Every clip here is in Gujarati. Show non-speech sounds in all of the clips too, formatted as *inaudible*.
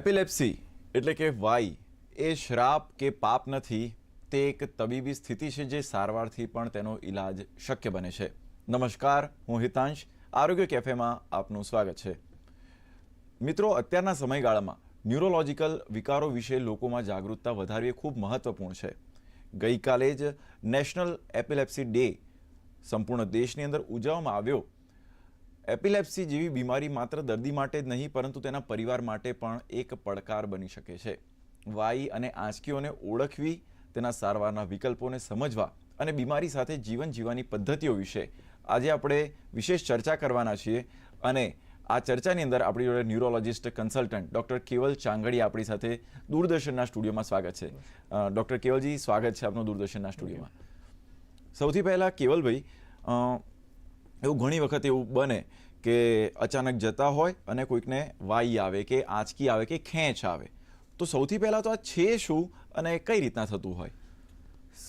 એપિલેપ્સી એટલે કે વાઈ એ શ્રાપ કે પાપ નથી, તે એક તબીબી સ્થિતિ છે જે સારવારથી પણ તેનો ઈલાજ શક્ય બને છે. નમસ્કાર, હું હિતાંશ, આરોગ્ય કેફેમાં આપનું સ્વાગત છે. મિત્રો, અત્યારના સમયગાળામાં ન્યુરોલોજીકલ વિકારો વિશે લોકોમાં જાગૃતતા વધારવી ખૂબ મહત્વપૂર્ણ છે. ગઈકાલે જ નેશનલ એપિલેપ્સી ડે સંપૂર્ણ દેશની અંદર ઉજવવામાં આવ્યો. એપિલેપ્સી જેવી બીમારી માત્ર દર્દી માટે જ નહીં પરંતુ તેના પરિવાર માટે પણ એક પડકાર બની શકે છે. વાઈ અને આંચકીઓને ઓળખવી તેના સારવારના વિકલ્પોને સમજવા અને બીમારી સાથે જીવન જીવવાની પદ્ધતિઓ વિશે આજે આપણે વિશેષ ચર્ચા કરવાના છીએ અને આ ચર્ચાની અંદર આપણી જોડે ન્યુરોલોજિસ્ટ કન્સલ્ટન્ટ ડૉક્ટર કેવલ ચાંગડી આપણી સાથે દૂરદર્શનના સ્ટુડિયોમાં સ્વાગત છે. ડૉક્ટર કેવલજી સ્વાગત છે આપનું દૂરદર્શનના સ્ટુડિયોમાં. સૌથી પહેલાં કેવલભાઈ એવું ઘણી વખત એવું બને કે અચાનક જતા હોય અને કોઈકને વાઈ આવે કે આંચકી આવે કે ખેંચ આવે. તો સૌથી પહેલાં તો આ છે શું અને કઈ રીતના થતું હોય?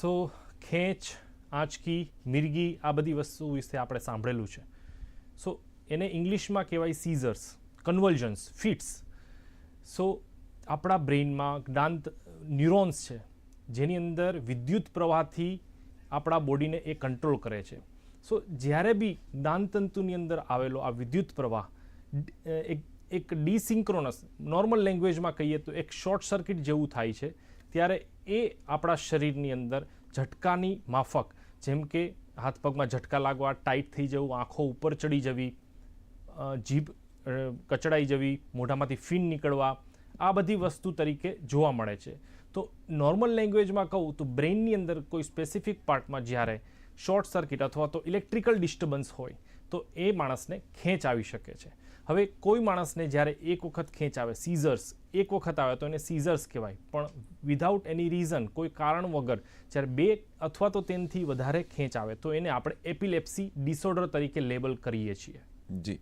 સો, ખેંચ, આંચકી, મિરગી આ બધી વસ્તુ વિશે આપણે સાંભળેલું છે. સો, એને ઇંગ્લિશમાં કહેવાય સીઝર્સ કન્વલ્ઝન્સ ફિટ્સ. સો, આપણા બ્રેઇનમાં જ્ઞાન ન્યુરોન્સ છે, જેની અંદર વિદ્યુત પ્રવાહથી આપણા બોડીને એ કંટ્રોલ કરે છે. સો જ્યારે બી દાનતંતુની અંદર આવેલો આ વિદ્યુત પ્રવાહ એક એક ડિસિંક્રોનસ, નોર્મલ લેંગ્વેજમાં કહીએ તો એક શોર્ટ સર્કિટ જેવું થાય છે, ત્યારે એ આપણા શરીરની અંદર ઝટકાની માફક, જેમ કે હાથ પગમાં ઝટકા લાગવા, ટાઈટ થઈ જવું, આંખો ઉપર ચડી જવી જીભ કચડાઈ જવી, મોઢામાંથી ફીન નીકળવા, આ બધી વસ્તુ તરીકે જોવા મળે છે. તો નોર્મલ લેંગ્વેજમાં કહું તો બ્રેઇનની અંદર કોઈ સ્પેસિફિક પાર્ટમાં જ્યારે શોર્ટ સર્કિટ અથવા તો ઇલેક્ટ્રિકલ ડિસ્ટર્બન્સ હોય, તો એ માણસને ખેંચ આવી શકે છે. હવે કોઈ માણસને જ્યારે એક વખત ખેંચ આવે, સીઝર્સ, એક વખત આવે, તો એને સીઝર્સ કહેવાય. પણ વિધાઉટ એની રીઝન કોઈ કારણ વગર જ્યારે બે અથવા તો તેનાથી વધારે ખેંચ આવે, તો એને આપણે એપિલેપ્સી ડિસઓર્ડર તરીકે લેબલ કરીએ છીએ. જી.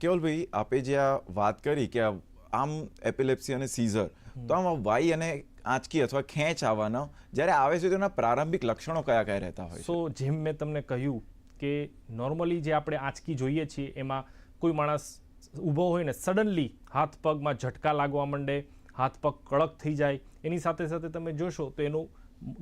કેવલભાઈ, આપે જે આ વાત કરી કે આ આમ એપિલેપ્સી અને સીઝર તો આમાં વાઈ અને આંચકી અથવા ખેંચ આવવાના જ્યારે આવે છે તેના પ્રારંભિક લક્ષણો કયા કયા રહેતા હોય સો જેમ મેં તમને કહ્યું કે નોર્મલી જે આપણે આંચકી જોઈએ છીએ એમાં કોઈ માણસ ઊભો હોય ને સડનલી હાથ પગમાં ઝટકા લાગવા માંડે હાથ પગ કડક થઈ જાય એની સાથે સાથે તમે જોશો તો એનું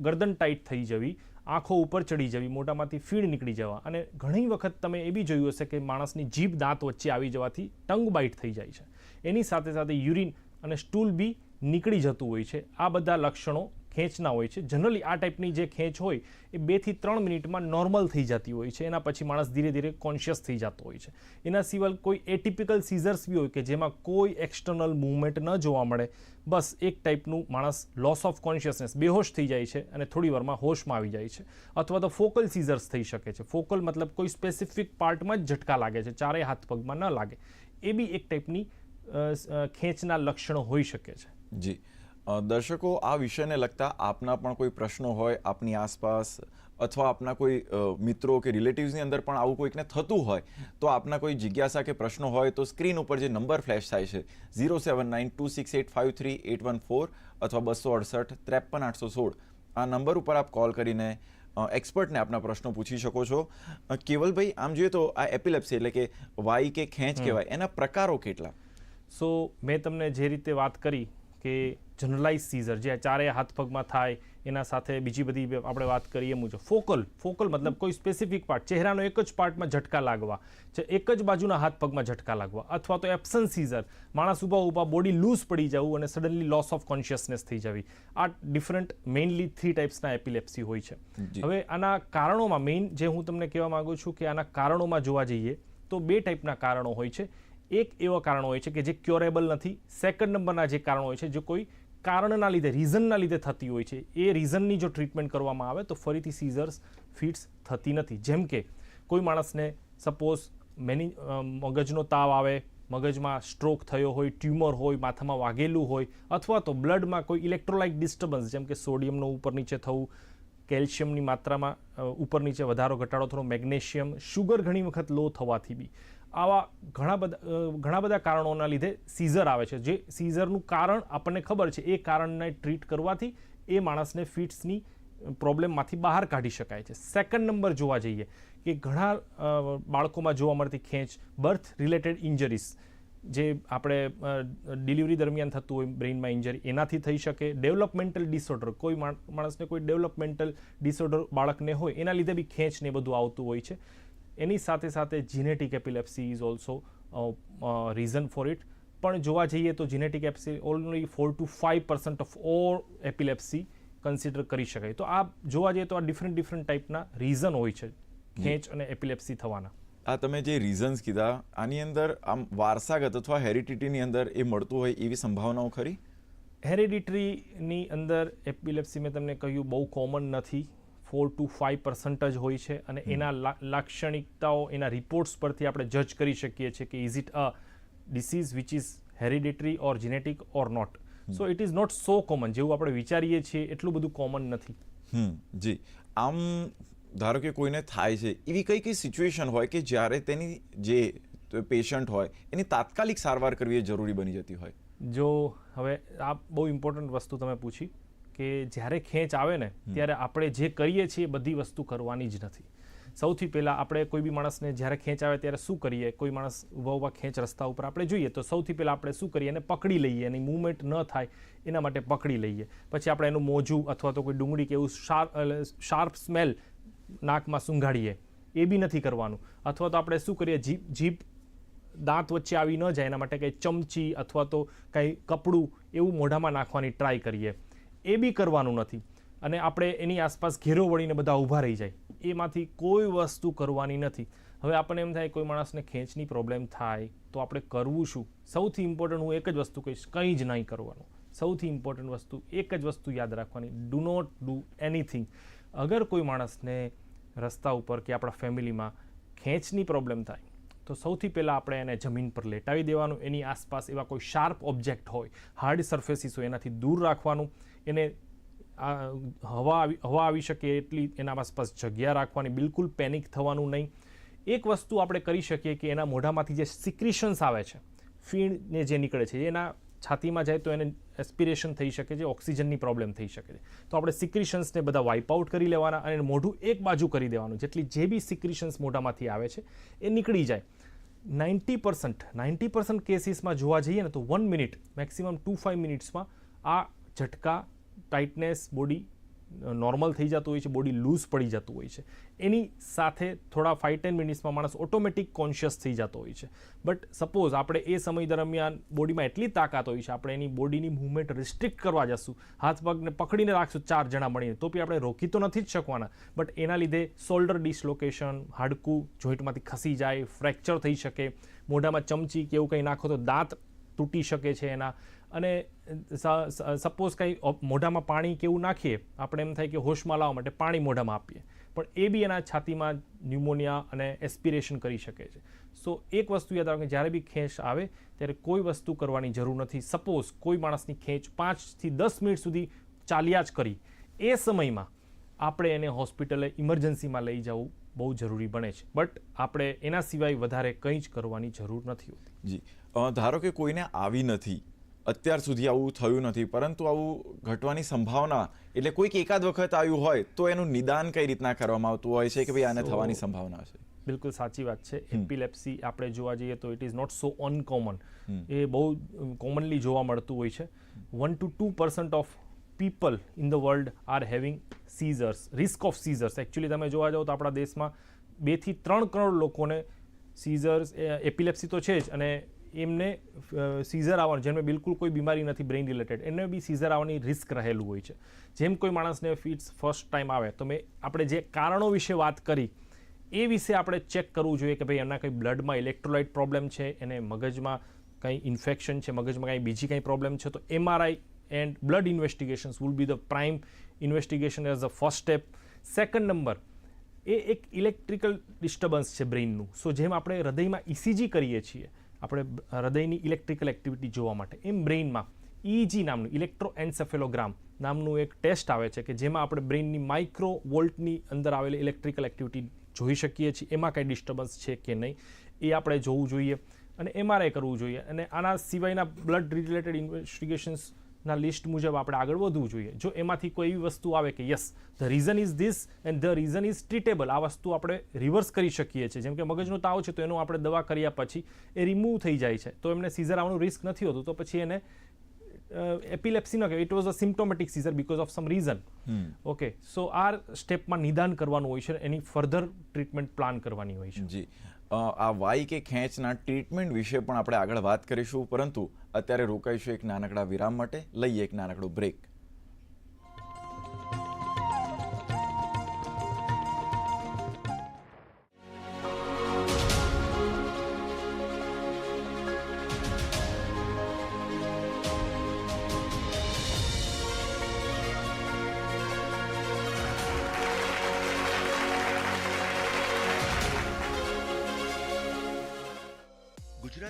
ગરદન ટાઈટ થઈ જવી આંખો ઉપર ચડી જવી મોઢામાંથી ફીણ નીકળી જવા અને ઘણી વખત તમે એ બી જોયું હશે કે માણસની જીભ દાંત વચ્ચે આવી જવાથી ટંગ બાઇટ થઈ જાય છે. એની સાથે સાથે યુરિન અને સ્ટૂલ બી નીકળી જતું હોય છે. આ બધા લક્ષણો ખેંચના હોય છે. જનરલી આ ટાઈપની જે ખેંચ હોય, એ બેથી ત્રણ મિનિટમાં નોર્મલ થઈ જતી હોય છે. એના પછી માણસ ધીરે ધીરે કોન્શિયસ થઈ જતો હોય છે. એના સિવાય કોઈ એટિપિકલ સીઝર્સ બી હોય કે જેમાં કોઈ એક્સટર્નલ મૂવમેન્ટ ન જોવા મળે, બસ એક ટાઈપનું માણસ લોસ ઓફ કોન્શિયસનેસ બેહોશ થઈ જાય છે અને થોડી વારમાં હોશમાં આવી જાય છે. અથવા તો ફોકલ સીઝર્સ થઈ શકે છે. ફોકલ મતલબ કોઈ સ્પેસિફિક પાર્ટમાં જ ઝટકા લાગે છે. ચારેય હાથ પગમાં ન લાગે. એ બી એક ટાઈપની ખેંચના લક્ષણો હોઈ શકે છે. જી. દર્શકો આ વિષયને લગતા આપના પણ કોઈ પ્રશ્નો હોય આપની આસપાસ અથવા આપના કોઈ મિત્રો કે રિલેટિવ્સની અંદર પણ આવું કોઈકને થતું હોય તો આપના કોઈ જિજ્ઞાસા કે પ્રશ્નો હોય તો સ્ક્રીન ઉપર જે નંબર ફ્લેશ થાય છે zero seven nine two six eight five three eight one four અથવા બસો અડસઠ ત્રેપન આઠસો સોળ આ નંબર ઉપર આપ કોલ કરીને એક્સપર્ટને આપના પ્રશ્નો પૂછી શકો છો. કેવલભાઈ આમ જોઈએ તો આ એપિલેપ્સી એટલે કે વાઈ કે ખેંચ કહેવાય એના પ્રકારો કેટલા? સો મેં તમને જે રીતે વાત કરી કે જનરલાઇઝ સીઝર જે ચારેય હાથ પગમાં થાય એના સાથે બીજી બધી આપણે વાત કરીએ મુજબ. ફોકલ ફોકલ મતલબ કોઈ સ્પેસિફિક પાર્ટ ચહેરાનો એક જ પાર્ટમાં ઝટકા લાગવા જે એક જ બાજુના હાથ પગમાં ઝટકા લાગવા અથવા તો એબ્સન્સ સીઝર માણસ ઊભા ઊભા બોડી લૂઝ પડી જવું અને સડનલી લોસ ઓફ કોન્શિયસનેસ થઈ જવી. આ ડિફરન્ટ મેઇનલી થ્રી ટાઈપ્સના એપિલેપ્સી હોય છે. હવે આના કારણોમાં મેઇન જે હું તમને કહેવા માંગુ છું કે આના કારણોમાં જોવા જઈએ તો બે ટાઈપના કારણો હોય છે. એક એવા કારણો હોય છે કે જે ક્યોરેબલ નથી. સેકન્ડ નંબરના જે કારણો હોય છે, જે કોઈ કારણના લીધે રીઝનના લીધે થતી હોય છે, એ રીઝનની જો ટ્રીટમેન્ટ કરવામાં આવે તો ફરીથી સીઝર્સ ફિટ્સ થતી નથી. જેમ કે કોઈ માણસને સપોઝ મેની મગજનો તાવ આવે, મગજમાં સ્ટ્રોક થયો હોય ટ્યુમર હોય, માથામાં વાગેલું હોય, અથવા તો બ્લડમાં કોઈ ઇલેક્ટ્રોલાઇટ ડિસ્ટર્બન્સ જેમ કે સોડિયમનું ઉપર નીચે થવું કેલ્શિયમની માત્રામાં ઉપર નીચે વધારો, ઘટાડો, થોડો મેગ્નેશિયમ શુગર ઘણી વખત લો થવાથી બી. આવા ઘણા બધા ઘણા બધા કારણોના લીધે સીઝર આવે છે. જે સીઝરનું કારણ આપણને ખબર છે, એ કારણને ટ્રીટ કરવાથી એ માણસને ફિટ્સની પ્રોબ્લેમમાંથી બહાર કાઢી શકાય છે. સેકન્ડ નંબર જોવા જઈએ કે ઘણા બાળકોમાં જોવા મળતી ખેંચ બર્થ રિલેટેડ ઇન્જરીઝ જે આપણે ડિલિવરી દરમિયાન થતું હોય બ્રેઇનમાં ઇન્જરી એનાથી થઈ શકે. ડેવલપમેન્ટલ ડિસઓર્ડર કોઈ માણસને કોઈ ડેવલપમેન્ટલ ડિસઓર્ડર બાળકને હોય, એના લીધે બી ખેંચ ને બધું આવતું હોય છે. એની સાથે સાથે genetic epilepsy is also reason for it પણ જોવા જઈએ તો genetic epilepsy only four to five percent of all epilepsy consider કરી શકાય. તો આ જોવા જઈએ તો આ ડિફરન્ટ ડિફરન્ટ ટાઈપના રીઝન હોય છે ખેંચ અને એપિલેપ્સી થવાના. આ તમે જે રીઝન્સ કીધા આની અંદર આમ વારસાગત અથવા હેરિડિટીની અંદર એ મળતું હોય એવી સંભાવનાઓ ખરી? હેરિડિટરીની અંદર એપિલેપ્સી મેં તમને કહ્યું બહુ કોમન નથી. ફોર ટુ ફાઇવ પર્સન્ટેજ જ હોય છે અને એના લાક્ષણિકતાઓ એના રિપોર્ટ્સ પરથી આપણે જજ કરી શકીએ છીએ કે is it a disease which is hereditary or genetic or not so it is not so common જેવું આપણે વિચારીએ છીએ એટલું બધું કોમન નથી. હમ જી. આમ ધારો કે કોઈને થાય છે એવી કઈ કઈ સિચ્યુએશન હોય કે જ્યારે તેની જે પેશન્ટ હોય એની તાત્કાલિક સારવાર કરવી એ જરૂરી બની જતી હોય? જો હવે આ બહુ ઇમ્પોર્ટન્ટ વસ્તુ તમે પૂછી. કે જ્યારે ખેંચ આવે ને ત્યારે આપણે જે કરીએ છીએ એ બધી વસ્તુ કરવાની જ નથી. સૌથી પહેલાં આપણે કોઈ બી માણસને જ્યારે ખેંચ આવે ત્યારે શું કરીએ? કોઈ માણસ ઊભા ઊભા ખેંચ રસ્તા ઉપર આપણે જોઈએ તો સૌથી પહેલાં આપણે શું કરીએ? એને પકડી લઈએ એની મૂવમેન્ટ ન થાય એના માટે પકડી લઈએ. પછી આપણે એનું મોજું અથવા તો કોઈ ડુંગળી કે એવું શાર્પ શાર્પ સ્મેલ નાકમાં સૂંઘાડીએ. એ બી નથી કરવાનું. અથવા તો આપણે શું કરીએ? જીભ જીભ દાંત વચ્ચે આવી ન જાય એના માટે કંઈ ચમચી અથવા તો કંઈ કપડું એવું મોઢામાં નાખવાની ટ્રાય કરીએ. એ બી કરવાનું નથી. અને આપણે એની આસપાસ ઘેરો વળીને બધા ઊભા રહી જાય. એમાંથી કોઈ વસ્તુ કરવાની નથી. હવે આપણને એમ થાય, કોઈ માણસને ખેંચની પ્રોબ્લેમ થાય, તો આપણે કરવું શું? સૌથી ઇમ્પોર્ટન્ટ હું એક જ વસ્તુ કહીશ, કંઈ જ નહીં કરવાનું. સૌથી ઇમ્પોર્ટન્ટ વસ્તુ, એક જ વસ્તુ યાદ રાખવાની. ડુ નોટ ડુ એનીથિંગ અગર કોઈ માણસને રસ્તા ઉપર કે આપણા ફેમિલીમાં ખેંચની પ્રોબ્લેમ થાય તો સૌથી પહેલાં આપણે એને જમીન પર લેટાવી દેવાનું. એની આસપાસ એવા કોઈ શાર્પ ઓબ્જેક્ટ હોય હાર્ડ સરફેસીસ હોય, એનાથી દૂર રાખવાનું. એને હવા આવી હવા આવી શકે એટલી એના આસપાસ જગ્યા રાખવાની. બિલકુલ પેનિક થવાનું નહીં. એક વસ્તુ આપણે કરી શકીએ કે એના મોઢામાંથી જે સિક્રિશન્સ આવે છે, ફીણને જે નીકળે છે, એના છાતીમાં જાય તો એને એસ્પિરેશન થઈ શકે છે ઓક્સિજનની પ્રોબ્લેમ થઈ શકે છે. તો આપણે સિક્રિશન્સને બધા વાઇપ આઉટ કરી લેવાના અને મોઢું એક બાજુ કરી દેવાનું. જેટલી જે બી સિક્રિશન્સ મોઢામાંથી આવે છે, એ નીકળી જાય. નાઇન્ટી પર્સન્ટ નાઇન્ટી પર્સન્ટ કેસીસમાં જોવા જઈએ ને તો one minute maximum to five મિનિટ્સમાં આ ઝટકા ટાઇટનેસ બોડી નોર્મલ થઈ જતું હોય છે બોડી લૂઝ પડી જતું હોય છે. એની સાથે થોડા ફાઇવ ટેન મિનિટ્સમાં માણસ ઓટોમેટિક કોન્શિયસ થઈ જતો હોય છે. બટ સપોઝ આપણે એ સમય દરમિયાન બોડીમાં એટલી તાકાત હોય છે, આપણે એની બોડીની મૂવમેન્ટ રિસ્ટ્રિક્ટ કરવા જશું, હાથ પગને પકડીને રાખશું, ચાર જણા મળીને, તો બી આપણે રોકી તો નથી જ શકવાના. બટ એના લીધે શોલ્ડર ડિસલોકેશન હાડકું જોઈન્ટમાંથી ખસી જાય ફ્રેક્ચર થઈ શકે, મોઢામાં ચમચી કે એવું કંઈ નાખો તો દાંત તૂટી શકે છે એના. અને સપોઝ કંઈ મોઢામાં પાણી કે એવું નાખીએ, આપણે એમ થાય કે હોશમાં લાવવા માટે પાણી મોઢામાં આપીએ. પણ એ બી એના છાતીમાં ન્યુમોનિયા અને એસ્પિરેશન કરી શકે છે. સો, એક વસ્તુ યાદ રાખો કે જ્યારે બી ખેંચ આવે, ત્યારે કોઈ વસ્તુ કરવાની જરૂર નથી. સપોઝ કોઈ માણસની ખેંચ પાંચથી દસ મિનિટ સુધી ચાલ્યા જ કરી. એ સમયમાં આપણે એને હોસ્પિટલે ઇમરજન્સીમાં લઈ જવું બહુ જરૂરી બને છે. બટ આપણે એના સિવાય વધારે કંઈ જ કરવાની જરૂર નથી જી. ધારો કે કોઈને આવી નથી અત્યાર સુધી આવું થયું નથી. પરંતુ આવું ઘટવાની સંભાવના એટલે કોઈક એકાદ વખત આવ્યું હોય તો એનું નિદાન કઈ રીતના કરવામાં આવતું હોય છે કે ભાઈ આને થવાની સંભાવના છે? બિલકુલ સાચી વાત છે. એપિલેપ્સી આપણે જોવા જઈએ તો it is not so uncommon. એ બહુ કોમનલી જોવા મળતું હોય છે. One to two percent of people in the world are having seizures risk of seizures actually તમે જોવા જાઓ તો આપણા દેશમાં બેથી ત્રણ કરોડ લોકોને સીઝર્સ એપિલેપ્સી તો છે જ અને એમને સીઝર આવવાનું, જેમને બિલકુલ કોઈ બીમારી નથી બ્રેઇન રિલેટેડ એને બી સીઝર આવવાની રિસ્ક રહેલું હોય છે. જેમ કોઈ માણસને ફિટ્સ ફર્સ્ટ ટાઈમ આવે, તો મેં આપણે જે કારણો વિશે વાત કરી, એ વિશે આપણે ચેક કરવું જોઈએ કે ભાઈ એના કંઈ બ્લડમાં ઇલેક્ટ્રોલાઇટ પ્રોબ્લેમ છે, એને મગજમાં કંઈ ઇન્ફેક્શન છે, મગજમાં કંઈ બીજી કંઈ પ્રોબ્લેમ છે, તો MRI and blood investigations will be the prime investigation as a first step second number એ એક ઇલેક્ટ્રિકલ ડિસ્ટર્બન્સ છે બ્રેઇનનું સો જેમ આપણે હૃદયમાં ઇસીજી કરીએ છીએ આપણે હૃદયની ઇલેક્ટ્રિકલ એક્ટિવિટી જોવા માટે. એમ બ્રેઇનમાં ઇજી નામનું ઇલેક્ટ્રો એન્સેફેલોગ્રામ નામનું એક ટેસ્ટ આવે છે કે જેમાં આપણે બ્રેઇનની માઇક્રો વોલ્ટની અંદર આવેલી ઇલેક્ટ્રિકલ એક્ટિવિટી જોઈ શકીએ છીએ. એમાં કાંઈ ડિસ્ટર્બન્સ છે કે નહીં, એ આપણે જોવું જોઈએ અને એમઆરઆઈ કરવું જોઈએ. અને આના સિવાયના બ્લડ રિલેટેડ ઇન્વેસ્ટિગેશન્સ ના લિસ્ટ મુજબ આપણે આગળ વધવું જોઈએ. જો એમાંથી કોઈ એવી વસ્તુ આવે કે yes the reason is this and the reason is treatable આ વસ્તુ આપણે રિવર્સ કરી શકીએ છીએ. જેમ કે મગજનો તાવ છે તો એનું આપણે દવા કર્યા પછી એ રિમૂવ થઈ જાય છે. તો એમને સીઝર આવવાનું રિસ્ક નથી હોતું. તો પછી એને એપિલેપ્સી ન કહેવાય. It was a symptomatic seizure because of some reason okay so આ સ્ટેપમાં નિદાન કરવાનું હોય છે. એની ફર્ધર ટ્રીટમેન્ટ પ્લાન કરવાની હોય છે. જી. આ વાઈ કે ખેંચના ટ્રીટમેન્ટ વિશે પણ આપણે આગળ વાત કરીશું, પરંતુ અત્યારે રોકાઈશું એક નાનકડા વિરામ માટે, લઈએ એક નાનકડો બ્રેક.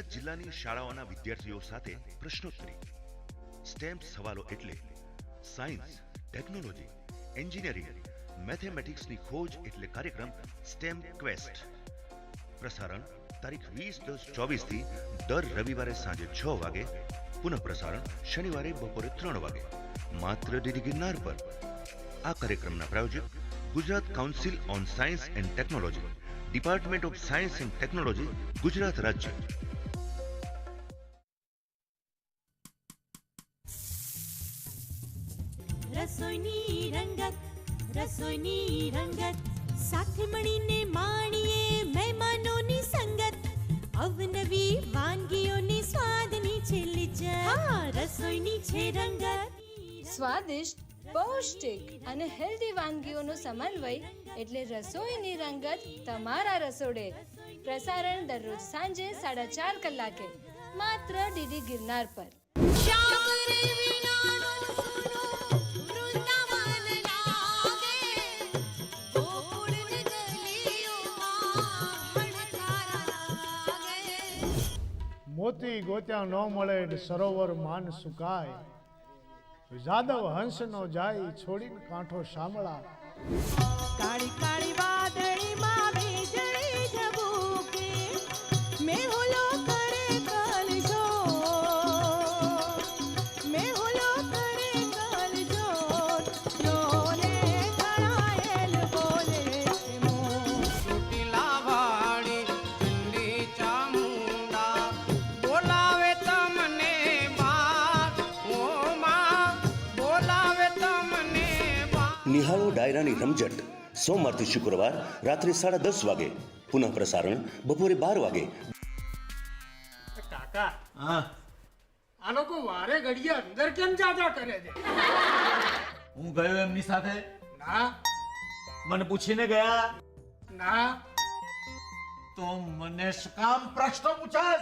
ગુજરાત જિલ્લાની શાળાઓના વિદ્યાર્થીઓ સાથે પ્રશ્નોત્તરી. સ્ટેમ્પ સવાલો એટલે સાયન્સ, ટેકનોલોજી, એન્જિનિયરિંગ, મેથેમેટિક્સની ખોજ એટલે કાર્યક્રમ સ્ટેમ ક્વેસ્ટ. પ્રસારણ તારીખ વીસ દસ ચોવીસથી દર રવિવારે સાંજે છ વાગે. પુનઃ પ્રસારણ શનિવારે બપોરે ત્રણ વાગે. માત્ર ડીડી ગિરનાર પર. આ કાર્યક્રમના પ્રાયોજક Gujarat council on science and technology department of science and technology Gujarat રાજ્ય. રસોઈની રંગત રસોઈની રંગત. સાથે મળીને માણીએ મહેમાનોની સંગત. અવનવી વાનગીઓની સ્વાદની છે લિજ્જત રસોઈની છે રંગત. સ્વાદિષ્ટ પૌષ્ટિક અને હેલ્ધી વાનગીઓનો સમન્વય એટલે રસોઈની રંગત તમારા રસોડે. પ્રસારણ દરરોજ સાંજે સાડા ચાર કલાકે માત્ર ડીડી ગિરનાર પર. મોતી ગોત્યા ન મળે સરોવર માન સુકાય. જાદવ હંસ નો જાય, છોડીને કાંઠો સાંભળા કાળી કાળી વાદળીમાં વીજળી ઝબૂકે. મેહુલો ડાયરાની રમઝટ. સોમવારથી શુક્રવાર રાત્રે સાડા દસ વાગે. પુનઃ પ્રસારણ બપોરે બાર વાગે. કાકા હા. આ લોકો વારે ઘડીએ અંદર કેમ જાજા કરે છે? હું ગયો એમની સાથે? ના. મને પૂછીને ગયા? ના. તો મને શું કામ પ્રશ્નો પૂછાસ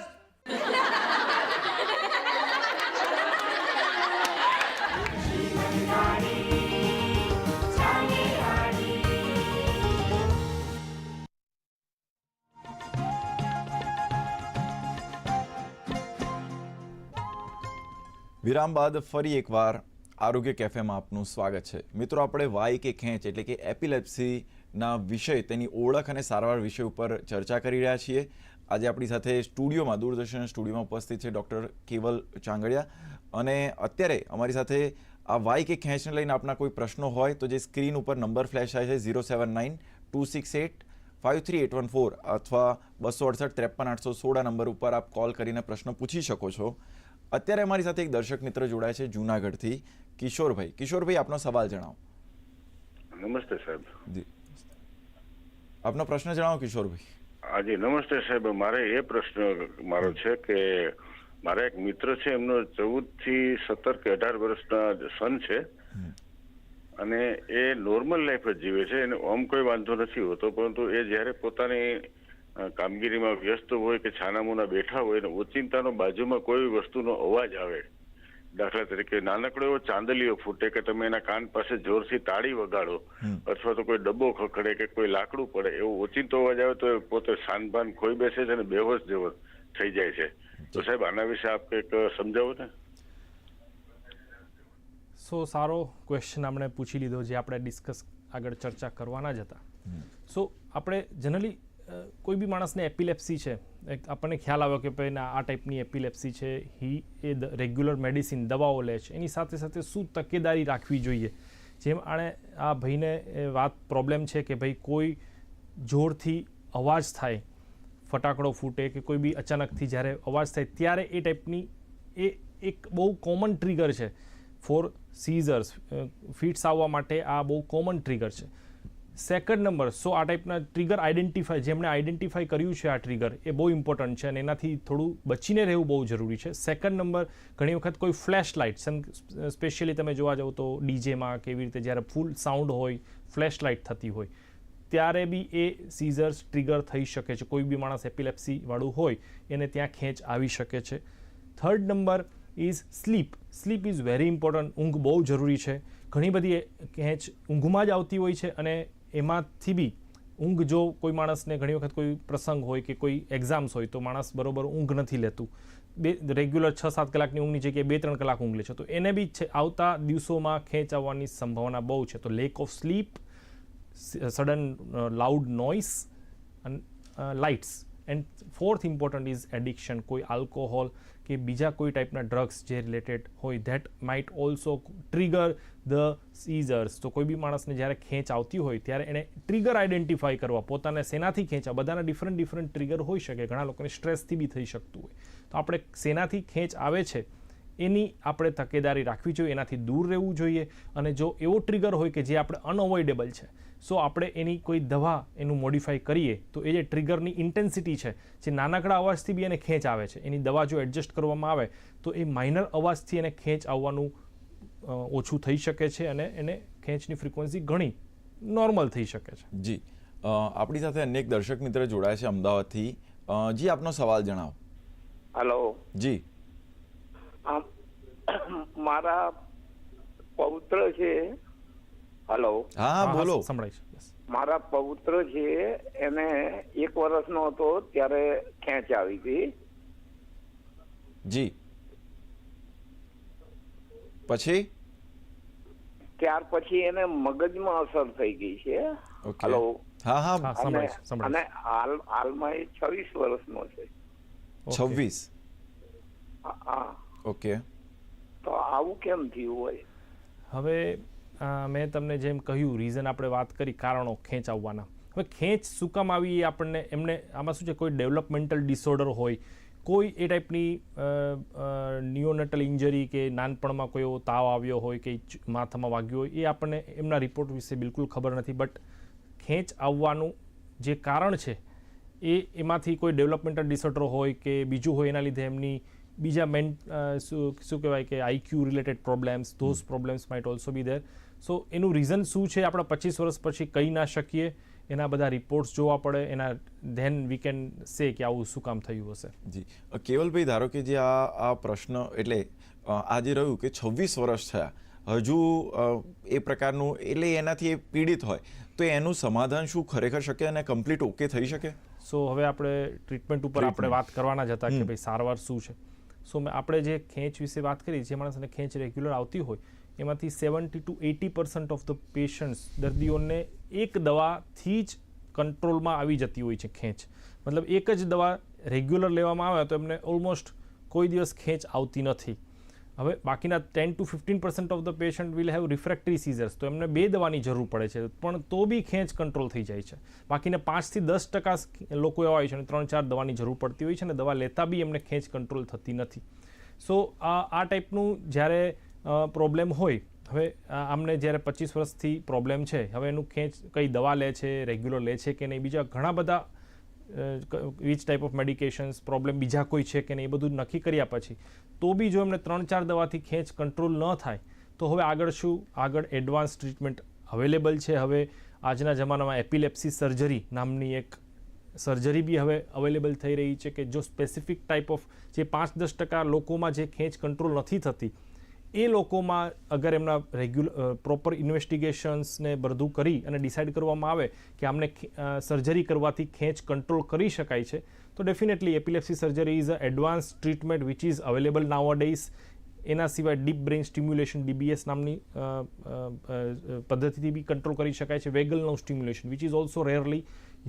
વિરામ બાદ ફરી એકવાર આરોગ્ય કેફેમાં આપનું સ્વાગત છે. મિત્રો, આપણે વાય કે ખેંચ એટલે કે એપિલેપ્સીના વિષય, તેની ઓળખ અને સારવાર વિષય ઉપર ચર્ચા કરી રહ્યા છીએ. આજે આપણી સાથે સ્ટુડિયોમાં દૂરદર્શન સ્ટુડિયોમાં ઉપસ્થિત છે ડૉક્ટર કેવલ ચાંગડિયા. અને અત્યારે અમારી સાથે આ વાય કે ખેંચને લઈને આપના કોઈ પ્રશ્નો હોય તો જે સ્ક્રીન ઉપર નંબર ફ્લેશ થાય છે zero seven nine two six eight five three eight one four અથવા બસો અડસઠ ત્રેપન આઠસો સોળ નંબર ઉપર આપ કોલ કરીને પ્રશ્ન પૂછી શકો છો. અત્યારે અમારી સાથે એક દર્શક મિત્ર જોડાય છે જુનાગઢથી કિશોરભાઈ. કિશોરભાઈ આપનો સવાલ જણાવો. નમસ્તે સાહેબ. જી. આપનો પ્રશ્ન જણાવો કિશોરભાઈ. આજે નમસ્તે સાહેબ. મારે એ પ્રશ્ન મારો છે કે મારા એક મિત્ર છે એમનો ચૌદથી સત્તર કે અઢાર વર્ષના સન છે. અને એ નોર્મલ લાઈફ જ જીવે છે એને આમ કોઈ વાંધો નથી હોતો પરંતુ એ જ્યારે પોતાની કામગીરીમાં વ્યસ્ત હોય કે છાનામુના બેઠા હોય ને ઓચિંતાનો બાજુમાં કોઈ વસ્તુનો અવાજ આવે. દાખલા તરીકે નાનકડો એવો ચાંદલીઓ ફૂટે કે તમે એના કાન પાસે જોરથી તાળી વગાડો અથવા તો કોઈ ડબ્બો ખખડે કે કોઈ લાકડું પડે એવો ઓચિંતો અવાજ આવે તો પોતે શાનભાન ખોઈ બેસે છે અને બેહોશ જેવો થઈ જાય છે. તો સાહેબ આના વિશે આપ કંઈક સમજાવો ને? સો સારો ક્વેશ્ચન આપણે પૂછી લીધો જે આપણે ડિસ્કસ આગળ ચર્ચા કરવાના જ હતા. સો આપણે જનરલી કોઈ બી માણસને એપિલેપ્સી છે આપણને ખ્યાલ આવ્યો કે ભાઈ આ ટાઈપની એપિલેપ્સી છે, હી એ રેગ્યુલર મેડિસિન, દવાઓ લે છે. એની સાથે સાથે શું તકેદારી રાખવી જોઈએ? જેમ આણે આ ભાઈને એ વાત પ્રોબ્લેમ છે કે ભાઈ કોઈ જોરથી અવાજ થાય, ફટાકડો ફૂટે કે કોઈ બી અચાનકથી જ્યારે અવાજ થાય ત્યારે એ ટાઈપની એ એક બહુ કોમન ટ્રિગર છે. ફોર સીઝર્સ ફિટ્સ આવવા માટે આ બહુ કોમન ટ્રિગર છે. સેકન્ડ નંબર સો આ ટાઈપના ટ્રિગર આઇડેન્ટિફાય જેમણે આઈડેન્ટિફાઈ કર્યું છે આ ટ્રિગર એ બહુ ઇમ્પોર્ટન્ટ છે અને એનાથી થોડું બચીને રહેવું બહુ જરૂરી છે. સેકન્ડ નંબર ઘણી વખત કોઈ ફ્લેશ લાઇટ સ્પેશિયલી તમે જોવા જાઓ તો ડીજેમાં કે એવી રીતે જ્યારે ફૂલ સાઉન્ડ હોય ફ્લેશ લાઇટ થતી હોય, ત્યારે બી એ સીઝર્સ ટ્રિગર થઈ શકે છે. કોઈ બી માણસ એપિલેપ્સીવાળું હોય, એને ત્યાં ખેંચ આવી શકે છે. Third number is sleep sleep is very important ઊંઘ બહુ જરૂરી છે. ઘણી બધી ખેંચ ઊંઘમાં જ આવતી હોય છે અને એમાંથી બી ઊંઘ જો કોઈ માણસને ઘણી વખત કોઈ પ્રસંગ હોય કે કોઈ એક્ઝામ્સ હોય તો માણસ બરોબર ઊંઘ નથી લેતું. બે રેગ્યુલર છ સાત કલાકની ઊંઘની જગ્યાએ બે ત્રણ કલાક ઊંઘ લે છે. તો એને બી છે આવતા દિવસોમાં ખેંચ આવવાની સંભાવના બહુ છે. તો lack of sleep sudden loud noise અને lights and fourth important is addiction કોઈ આલ્કોહોલ કે બીજા કોઈ ટાઈપના ડ્રગ્સ જે રિલેટેડ હોય that might also trigger the seizures તો કોઈ બી માણસને જ્યારે ખેંચ આવતી હોય ત્યારે એને ટ્રિગર આઈડેન્ટિફાઈ કરવા, પોતાને સેનાથી ખેંચા બધાના ડિફરન્ટ ડિફરન્ટ ટ્રિગર હોઈ શકે. ઘણા લોકોને સ્ટ્રેસથી બી થઈ શકતું હોય. તો આપણે શેનાથી ખેંચ આવે છે એની આપણે તકેદારી રાખવી જોઈએ એનાથી દૂર રહેવું જોઈએ. અને જો એવો ટ્રિગર હોય કે જે આપણે અનઅવોઇડેબલ છે સો આપણે એની કોઈ દવા એનું મોડિફાઈ કરીએ તો એ જે ટ્રિગરની ઇન્ટેન્સિટી છે જે નાનકડા અવાજથી બી એને ખેંચ આવે છે એની દવા જો એડજસ્ટ કરવામાં આવે તો એ માઇનર અવાજથી એને ખેંચ આવવાનું ઓછું થઈ શકે છે અને એને ખેંચની ફ્રીક્વન્સી ઘણી નોર્મલ થઈ શકે છે. જી. આપણી સાથે અનેક એક દર્શક મિત્ર જોડાયા છે અમદાવાદથી. જી આપનો સવાલ જણાવો. હેલો જી. આમ મારા પૌત્ર છે. હલો હા બોલો. સંભળાય છે. મારા પૌત્ર છે એને એક વર્ષનો હતો ત્યારે ખેંચ આવી હતી. જી. પછી? ત્યાર પછી એને મગજમાં અસર થઈ ગઈ છે. હલો હા હા. અને હાલ હાલમાં એ છવ્વીસ વર્ષનો છે. છે છવ્વીસ? ઓકે. તો આવું કેમ થયું હોય? હવે મેં તમને જેમ કહ્યું રીઝન આપણે વાત કરી કારણો ખેંચ આવવાના હવે ખેંચ શું કામ આવી એ આપણને, એમને, આમાં શું છે? કોઈ ડેવલપમેન્ટલ ડિસઓર્ડર હોય, કોઈ એ ટાઈપની નિયોનેટલ ઇન્જરી કે નાનપણમાં કોઈ એવો તાવ આવ્યો હોય કે માથામાં વાગ્યો હોય, એ આપણને એમના રિપોર્ટ વિશે બિલકુલ ખબર નથી. બટ ખેંચ આવવાનું જે કારણ છે, એ એમાંથી કોઈ ડેવલપમેન્ટલ ડિસઓર્ડર હોય કે બીજું હોય, એના લીધે એમની બીજા મેન શું શું કહેવાય કે IQ related problems those problems might also be there so એનું રીઝન શું છે? આપણે પચીસ વર્ષ પછી કહી ના શકીએ. એના બધા રિપોર્ટ્સ જોવા પડે. એના ધેન વી કેન સે કે આવું શું કામ થયું હશે. જી. કેવલભાઈ ધારો કે જે આ આ પ્રશ્ન એટલે આજે રહ્યું કે છવ્વીસ વર્ષ થયા. હજુ એ પ્રકારનું એટલે એનાથી એ પીડિત હોય. તો એનું સમાધાન શું ખરેખર શકે અને કમ્પ્લીટ ઓકે થઈ શકે? સો હવે આપણે ટ્રીટમેન્ટ ઉપર આપણે વાત કરવાના જ હતા કે ભાઈ સારવાર શું છે. સો આપણે જે ખેંચ વિશે વાત કરી, જે માણસને ખેંચ રેગ્યુલર આવતી હોય, એમાંથી seventy to eighty percent of the patients દર્દીઓને એક દવાથી જ કંટ્રોલમાં આવી જતી હોય છે ખેંચ. મતલબ એક જ દવા રેગ્યુલર લેવામાં આવે તો એમને ઓલમોસ્ટ કોઈ દિવસ ખેંચ આવતી નથી. હવે બાકીના ten to fifteen percent of the patient will have refractory seizures તો એમને બે દવાની જરૂર પડે છે. પણ તો બી ખેંચ કંટ્રોલ થઈ જાય છે. બાકીના પાંચથી દસ ટકા લોકો એવા હોય છે અને ત્રણ ચાર દવાની જરૂર પડતી હોય છે અને દવા લેતા બી એમને ખેંચ કંટ્રોલ થતી નથી. સો આ ટાઈપનું જ્યારે પ્રોબ્લેમ હોય, હવે આમને જ્યારે પચીસ વર્ષથી પ્રોબ્લેમ છે, હવે એનું ખેંચ કઈ દવા લે છે રેગ્યુલર લે છે કે નહીં, બીજા ઘણા બધા which type of medications problem બીજા કોઈ છે કે નહીં, એ બધું નક્કી કર્યા પછી, તો બી જો એમને ત્રણ ચાર દવાથી ખેંચ કંટ્રોલ ન થાય, તો હવે આગળ શું? આગળ એડવાન્સ ટ્રીટમેન્ટ અવેલેબલ છે. હવે આજના જમાનામાં એપિલેપ્સી સર્જરી નામની એક સર્જરી બી હવે અવેલેબલ થઈ રહી છે કે જો સ્પેસિફિક ટાઈપ ઓફ જે પાંચ દસ ટકા લોકોમાં જે ખેંચ કંટ્રોલ નથી થતી એ લોકોમાં અગર એમના રેગ્યુલર પ્રોપર ઇન્વેસ્ટિગેશન્સને બધું કરી અને ડિસાઇડ કરવામાં આવે કે આમને સર્જરી કરવાથી ખેંચ કંટ્રોલ કરી શકાય છે, તો definitely epilepsy surgery is a advance treatment which is available nowadays એના સિવાય ડીપ બ્રેઇન સ્ટિમ્યુલેશન ડીબીએસ નામની પદ્ધતિથી બી કંટ્રોલ કરી શકાય છે. વેગલનું stimulation which is also rarely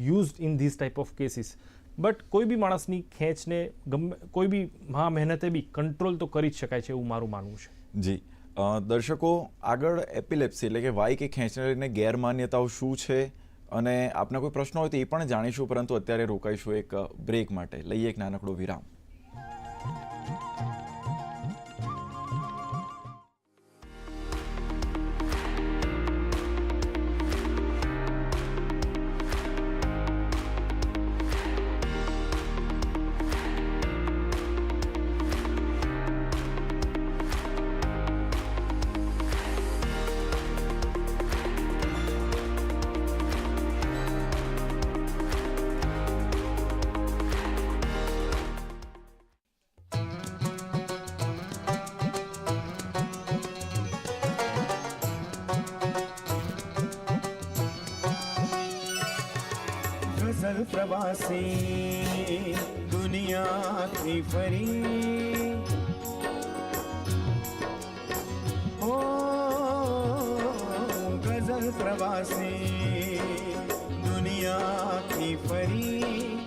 used in this type of cases but કોઈ બી માણસની ખેંચને ગમે, કોઈ બી મહા મહેનતે બી કંટ્રોલ તો કરી જ શકાય છે એવું મારું માનવું છે. જી. દર્શકો, આગળ એપિલેપ્સી એટલે કે વાઈ કે ખેંચને ગેરમાન્યતાઓ શું છે? અને આપના કોઈ પ્રશ્નો હોય તો એ પણ જાણીશું, પરંતુ અત્યારે રોકાઈશું એક બ્રેક માટે. લઈએ એક નાનકડો વિરામ.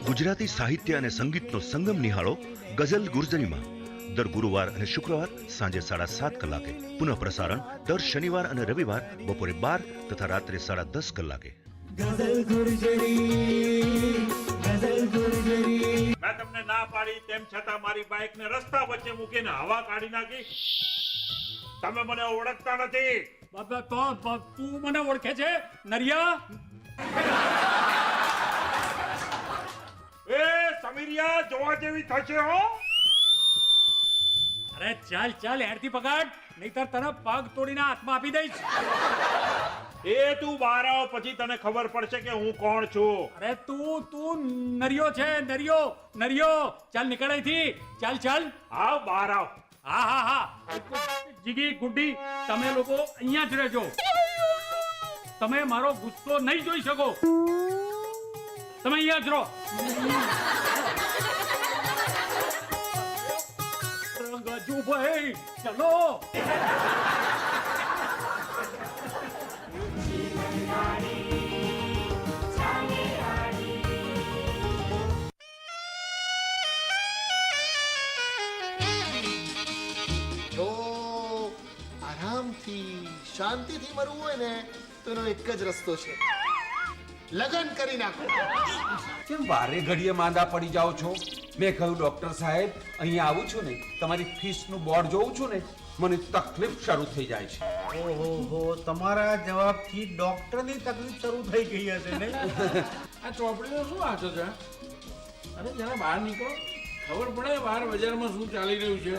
ગુજરાતી સાહિત્ય અને સંગીતનો સંગમ નિહાળો ગઝલ ગુર્જરીમાં. દર ગુરુવાર અને શુક્રવાર સાંજે સાડા સાત કલાકે. પુનઃ પ્રસારણ દર શનિવાર અને રવિવાર બપોરે બાર તથા રાત્રે સાડા દસ કલાકે. ગઝલ ગુર્જરી ગઝલ ગુર્જરી. મેં તમને ના પાડી તેમ છતાં મારી બાઇકને રસ્તા વચ્ચે મૂકીને હવા કાઢી નાખી. તમે મને ઓળખતા નથી. તું મને ઓળખે છે નરિયા. એ સમીરિયા જોવા જેવી થશે હો. અરે ચાલ ચાલ હેડથી પકડ નહીતર તને પગ તોડીને હાથમાં આપી દઈશ. એ તું બહાર આવ પછી તને ખબર પડશે કે હું કોણ છું. અરે તું તું નરિયો છે નરિયો નરિયો. ચાલ નીકળ અહીંથી. ચાલ ચાલ. આવ બહાર આવ. હા હા હા. જીગી ગુડી તમે લોકો અહીંયા જ રહેજો. તમે મારો ગુસ્સો નહીં જોઈ શકો. તમે અહીંયા જ રહો. ગજુભાઈ ચલો. શાંતિથી મરવું હોય ને તો એનો એક જ રસ્તો છે. લગન કરી નાખો. કેમ વારે ઘડીએ માંદા પડી જાઓ છો? મેં કહ્યું ડોક્ટર સાહેબ અહીંયા આવું છું ને તમારી ફીસનું બોર્ડ જોઉં છું ને મને તકલીફ શરૂ થઈ જાય છે. ઓહો તમારા જવાબથી ડોક્ટરની તકલીફ શરૂ થઈ ગઈ હશે ને *laughs* આ ચોપડીનો શું વાંચો છે અરે જરા બહાર નીકળો. ખબર પડે બહાર બજારમાં શું ચાલી રહ્યું છે.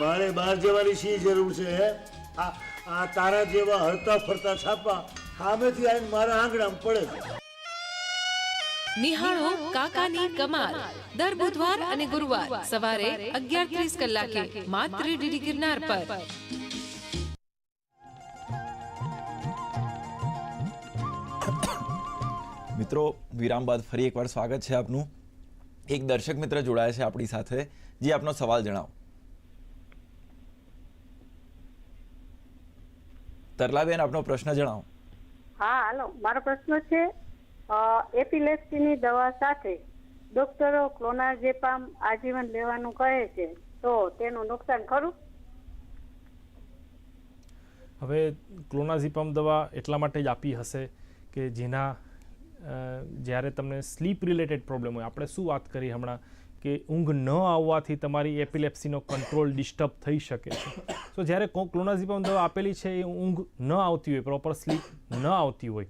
મારે બહાર જવાની શી જરૂર છે હે? આ આ તારા જેવા હરતા ફરતા છાપા સામેથી આવીને મારા આંગણામાં પડે છે. નિહાળો કાકાની કમાલ. દર બુધવાર અને ગુરુવાર સવારે અગિયાર ત્રીસ કલાકે માત્ર ડીડી ગિરનાર પર. મિત્રો વિરામ બાદ ફરી એકવાર સ્વાગત છે આપનું. એક દર્શક મિત્ર જોડાયા છે આપણી સાથે. જે આપનો સવાલ જણાવો. તરલાબેન આપનો પ્રશ્ન જણાવો. હા હાલો. મારો પ્રશ્ન છે એપિલેપ્સીની દવા સાથે ડોક્ટરો ક્લોનાઝેપામ આજીવન લેવાનું કહે છે તો તેનું નુકસાન ખરું? હવે ક્લોનાઝીપમ દવા એટલા માટે જ આપી હશે કે જેના જ્યારે તમને સ્લીપ રિલેટેડ પ્રોબ્લેમ હોય. આપણે શું વાત કરી હમણાં? કે ઊંઘ ન આવવાથી તમારી એપિલેપ્સીનો કંટ્રોલ ડિસ્ટર્બ થઈ શકે છે. સો જ્યારે ક્લોનાઝીપમ દવા આપેલી છે, એ ઊંઘ ન આવતી હોય, પ્રોપર સ્લીપ ન આવતી હોય,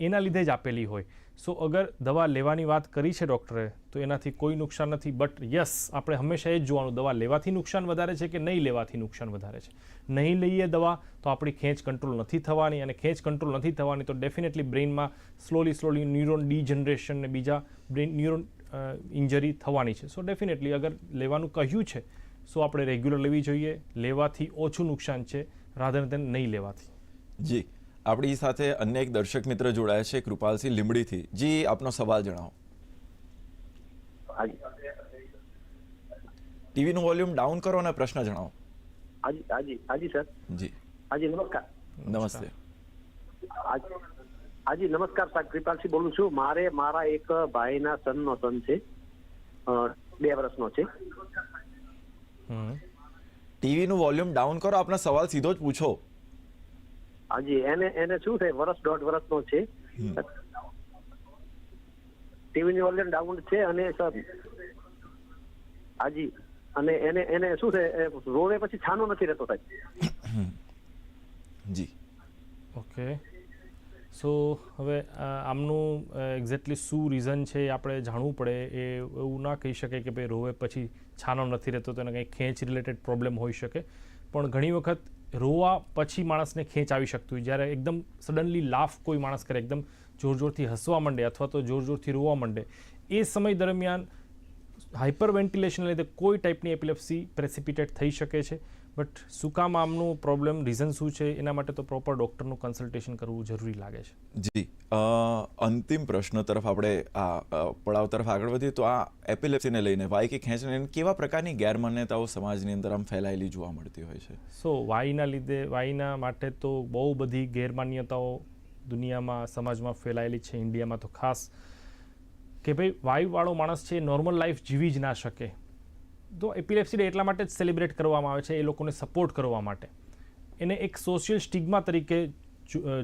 એના લીધે જ આપેલી હોય. સો અગર દવા લેવાની વાત કરી છે ડૉક્ટરે, તો એનાથી કોઈ નુકસાન નથી. બટ યસ આપણે હંમેશા એ જ જોવાનું, દવા લેવાથી નુકસાન વધારે છે કે નહીં લેવાથી નુકસાન વધારે છે? નહીં લઈએ દવા, તો આપણી ખેંચ કંટ્રોલ નથી થવાની અને ખેંચ કંટ્રોલ નથી થવાની તો ડેફિનેટલી બ્રેઇનમાં સ્લોલી સ્લોલી ન્યુરોન ડીજનરેશન ને બીજા બ્રેઇન ન્યુરોન ઇન્જરી થવાની છે. સો ડેફિનેટલી અગર લેવાનું કહ્યું છે સો આપણે રેગ્યુલર લેવી જોઈએ. લેવાથી ઓછું નુકસાન છે રાધર દેન નહીં લેવાથી. જી. આપણી સાથે અન્ય એક દર્શક મિત્ર જોડાયા છે કૃપાલસિંહ લીમડીથી જી આપનો સવાલ જણાવો. ટીવીનું વોલ્યુમ ડાઉન કરો અને પ્રશ્ન જણાવો. હાજી હાજી હાજી સર. જી. હાજી નમસ્કાર. નમસ્તે. આજ હાજી નમસ્કાર સાહેબ. કૃપાલસિંહ બોલું છું. મારે મારા એક ભાઈના સનનો સન છે. બે વર્ષનો છે. ટીવીનું વોલ્યુમ ડાઉન કરો. આપના સવાલ સીધો જ પૂછો. હાજી એને એને શું છે વર્ષ દોઢ વર્ષનો છે. ટીવીની વોલ્યુમ ડાઉન છે અને સર હાજી અને એને એને શું છે? એ રોવે પછી છાનો નથી રહેતો સાહેબ. જી. ઓકે. સો હવે આમનું એક્ઝેક્ટલી શું રીઝન છે એ આપણે જાણવું પડે. એ એવું ના કહી શકે કે ભાઈ રોવે પછી છાનો નથી રહેતો તો એને કંઈ ખેંચ રિલેટેડ પ્રોબ્લેમ હોઈ શકે. પણ ઘણી વખત રોવા પછી માણસને ખેંચ આવી શકતું હોય. જ્યારે એકદમ સડનલી લાફ કોઈ માણસ કરે, એકદમ જોર જોરથી હસવા માંડે અથવા તો જોર જોરથી રોવા માંડે, એ સમય દરમિયાન હાઇપર વેન્ટિલેશનને લીધે કોઈ ટાઈપની એપિલેપ્સી પ્રેસિપિટેટ થઈ શકે છે. બટ શું કામ આમનું પ્રોબ્લેમ રીઝન શું છે? એના માટે તો પ્રોપર ડૉક્ટરનું કન્સલ્ટેશન કરવું જરૂરી લાગે છે. જી. અંતિમ પ્રશ્ન તરફ આપણે આ પડાવ તરફ આગળ વધીએ તો આ એપિલેપ્સીને લઈને વાય કે ખેંચને લઈને કેવા પ્રકારની ગેરમાન્યતાઓ સમાજની અંદર આમ ફેલાયેલી જોવા મળતી હોય છે? સો વાયના લીધે વાયના માટે તો બહુ બધી ગેરમાન્યતાઓ દુનિયામાં સમાજમાં ફેલાયેલી છે ઇન્ડિયામાં તો ખાસ. કે ભાઈ વાયુવાળો માણસ છે નોર્મલ લાઈફ જીવી જ ના શકે. તો એપિલેપ્સી ડે એટલા માટે જ સેલિબ્રેટ કરવામાં આવે છે, એ લોકોને સપોર્ટ કરવા માટે. એને એક સોશિયલ સ્ટિગ્મા તરીકે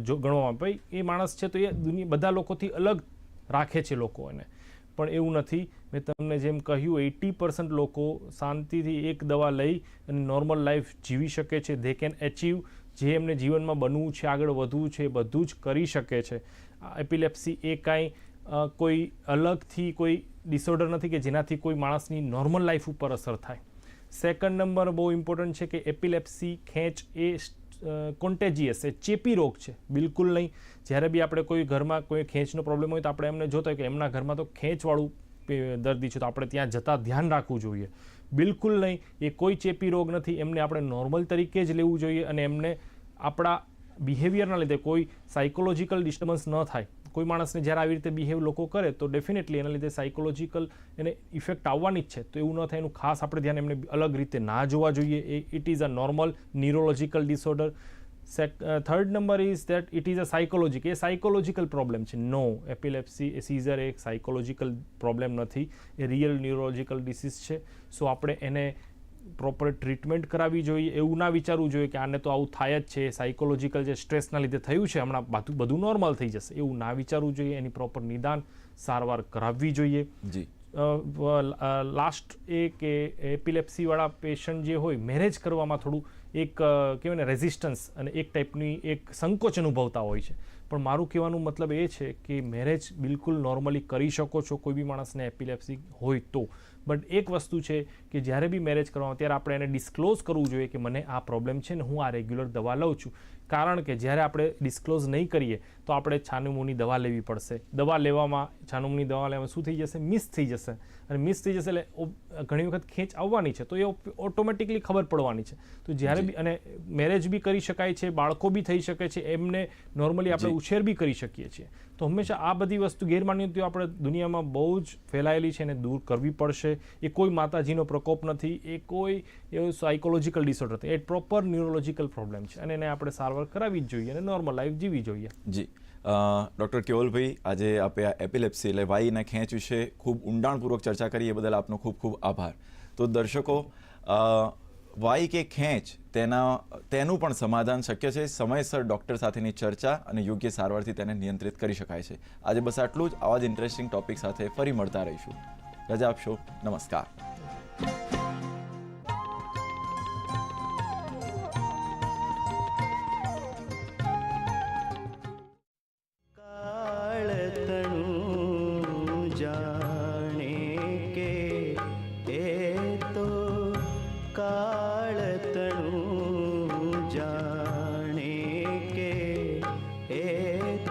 જો ગણવામાં આવે. એ માણસ છે તો એ દુનિયા, બધા લોકોથી અલગ રાખે છે લોકો એને. પણ એવું નથી. મેં તમને જેમ કહ્યું એટી પર્સન્ટ લોકો શાંતિથી એક દવા લઈ અને નોર્મલ લાઈફ જીવી શકે છે. ધે કેન એચીવ જે એમને જીવનમાં બનવું છે, આગળ વધવું છે બધું જ કરી શકે છે. એપિલેપ્સી એ કાંઈ કોઈ અલગથી કોઈ ડિસઓર્ડર નથી કે જેનાથી કોઈ માણસની નોર્મલ લાઈફ ઉપર અસર થાય. સેકન્ડ નંબર બહુ ઇમ્પોર્ટન્ટ છે કે એપિલેપ્સી ખેંચ એ કોન્ટેજિયસ એ ચેપી રોગ છે. બિલકુલ નહીં. જ્યારે બી આપણે કોઈ ઘરમાં કોઈ ખેંચનો પ્રોબ્લેમ હોય તો આપણે એમને જોતા હોય કે એમના ઘરમાં તો ખેંચવાળું દર્દી છે તો આપણે ત્યાં જતાં ધ્યાન રાખવું જોઈએ. બિલકુલ નહીં. એ કોઈ ચેપી રોગ નથી. એમને આપણે નોર્મલ તરીકે જ લેવું જોઈએ અને એમને આપણા બિહેવિયરના લીધે કોઈ સાયકોલોજીકલ ડિસ્ટર્બન્સ ન થાય. કોઈ માણસને જ્યારે આવી રીતે બિહેવ લોકો કરે, તો ડેફિનેટલી એના લીધે સાયકોલોજીકલ એને ઇફેક્ટ આવવાની જ છે. તો એવું ન થાય, એનું ખાસ આપણે ધ્યાન એમને અલગ રીતે ના જોવા જોઈએ. એ it is a normal neurological disorder third number is that it is a psychologic a psychological problem છે. નો એપિલેપ્સી એ સીઝર એક સાયકોલોજીકલ પ્રોબ્લેમ નથી. એ રિયલ ન્યુરોલોજીકલ ડિસીઝ છે. સો આપણે એને પ્રોપર ટ્રીટમેન્ટ કરાવવી જોઈએ એવું ના વિચારવું જોઈએ કે આને તો આવું થાય જ છે સાયકોલોજીકલ જે સ્ટ્રેસના લીધે થયું છે હમણાં બધું બધું નોર્મલ થઈ જશે. એવું ના વિચારવું જોઈએ એની પ્રોપર નિદાન સારવાર કરાવવી જોઈએ. જી. લાસ્ટ એ કે એપિલેપ્સીવાળા પેશન્ટ જે હોય મેરેજ કરવામાં થોડું એક કહેવાય ને રેઝિસ્ટન્સ અને એક ટાઈપની એક સંકોચ અનુભવતા હોય છે. પણ મારું કહેવાનું મતલબ એ છે કે મેરેજ બિલકુલ નોર્મલી કરી શકો છો કોઈ બી માણસને એપિલેપ્સી હોય તો. બટ એક વસ્તુ છે કે જ્યારે બી મેરેજ કરવામાં ત્યારે આપણે એને ડિસ્ક્લોઝ કરવું જોઈએ કે મને આ પ્રોબ્લેમ છે ને હું આ રેગ્યુલર દવા લઉં છું. કારણ કે જ્યારે આપણે ડિસ્ક્લોઝ નહીં કરીએ તો આપણે છાનુમુની દવા લેવી પડશે. દવા લેવામાં છાનુમુની દવા લેવામાં શું થઈ જશે? મિસ થઈ જશે. અને મિસ થઈ જશે એટલે ઘણી વખત ખેંચ આવવાની છે તો એ ઓટોમેટિકલી ખબર પડવાની છે. તો જ્યારે બી અને મેરેજ બી કરી શકાય છે બાળકો બી થઈ શકે છે એમને નોર્મલી આપણે ઉછેર બી કરી શકીએ છીએ. તો હંમેશા આ બધી વસ્તુ ગેરમાન્યતાઓ આપણે દુનિયામાં બહુ જ ફેલાયેલી છે એને દૂર કરવી પડશે. એ કોઈ માતાજીનો પ્રકોપ નથી એ કોઈ એવો સાયકોલોજીકલ ડિસઓર્ડર નથી. એ પ્રોપર ન્યુરોલોજીકલ પ્રોબ્લેમ છે. અને એને આપણે સારવાર કરાવવી જ જોઈએ અને નોર્મલ લાઈફ જીવી જોઈએ. જી. ડૉક્ટર કેવલભાઈ, આજે આપે આ એપિલેપ્સી એટલે વાયના ખેંચ વિશે ખૂબ ઊંડાણપૂર્વક ચર્ચા કરી, એ બદલ આપનો ખૂબ ખૂબ આભાર. તો દર્શકો વાઈ કે ખેંચ તેના, તેનું પણ સમાધાન શક્ય છે. સમયસર ડૉક્ટર સાથેની ચર્ચા અને યોગ્ય સારવારથી તેને નિયંત્રિત કરી શકાય છે. આજે બસ આટલું જ. આવા જ ઇન્ટરેસ્ટિંગ ટોપિક સાથે ફરી મળતા રહીશું. રજા આપશો. નમસ્કાર.